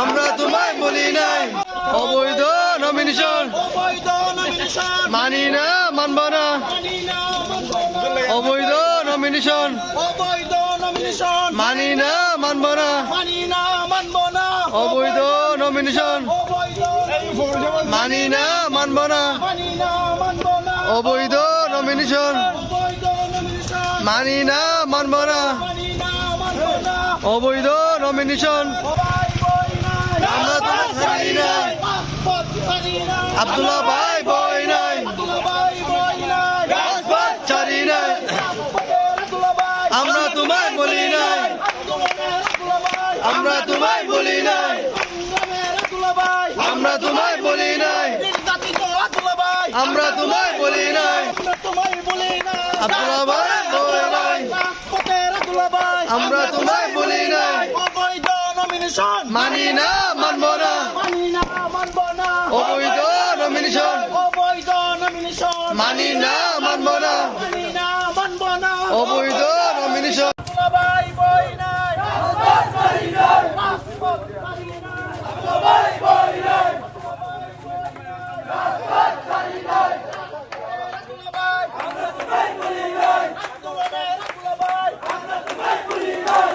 আমরা তোমায় বলি নাই। অবৈধ নমিনেশন মানি না, মানব না। অবৈধ নমিনেশন মানি না, মানব না। অবৈধ নমিনেশন মানি না, মানব না। অবৈধ নমিনেশন মানি মানি না, মানব না। অবৈধ নমিনেশন আব্দুল্লাহ ভাই বই নাই। আমরা তোমায় বলি নাই। আমরা তোমায় বলি নাই। আমরা তোমায় বলি নাই। আমরা তোমায় বলি নাই। আব্দুল্লাহ ভাই বই নাই। আমরা তোমায় বলি নাই। অবৈধ নমিনেশন মানি না মানব না। মানি না মানব না। অবৈধ নমিনেশন অবৈধ নমিনেশন মানি না মানব না। মানি না মানব না। অবৈধ নমিনেশন দুলাভাই বই নাই পাসপোর্ট ছাড়ি নাই দুলাভাই আমরা তোমায় বলি নাই আন্দোলনের দুলাভাই আমরা তোমায় বলি নাই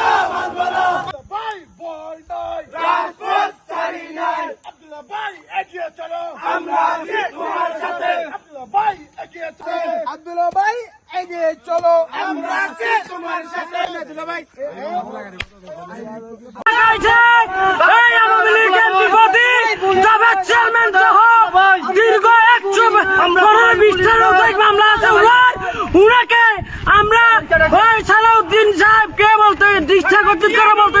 আমরা আছি তোমার সাথে। ভাই এগিয়ে চলো। আব্দুল্লাহ ভাই এগিয়ে চলো। আমরা আছি তোমার সাথে। আব্দুল্লাহ ভাই আমরা সালাউদ্দিন সাহেবকে বলতে করে বলতে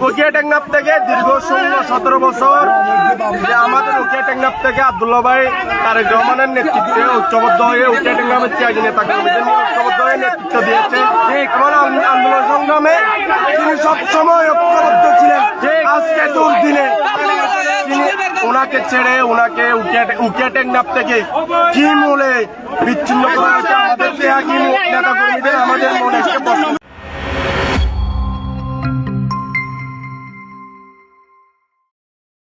উকিয়া থেকে দীর্ঘ ষোলো, সতেরো বছর যে আমাদের উকিয়া টেকনাফ থেকে আব্দুল্লাহ ভাই তারেক রহমানের নেতৃত্বে ঐক্যবদ্ধ হয়ে উকিয়া টেকনাফের ত্যাগী নেতা কর্মীদের নিয়ে ঐক্যবদ্ধ হয়ে নেতৃত্ব দিয়েছে। আন্দোলন- সংগ্রামে তিনি সবসময় ঐক্যবদ্ধ ছিলেন। আজকে দুর্দিনে তিনি ওনাকে ছেড়ে ওনাকে উকিয়া টেকনাফ থেকে কি মূলে বিচ্ছিন্ন করা হয়েছে আমাদের নেতা কর্মীদের আমাদের মনে প্রশ্ন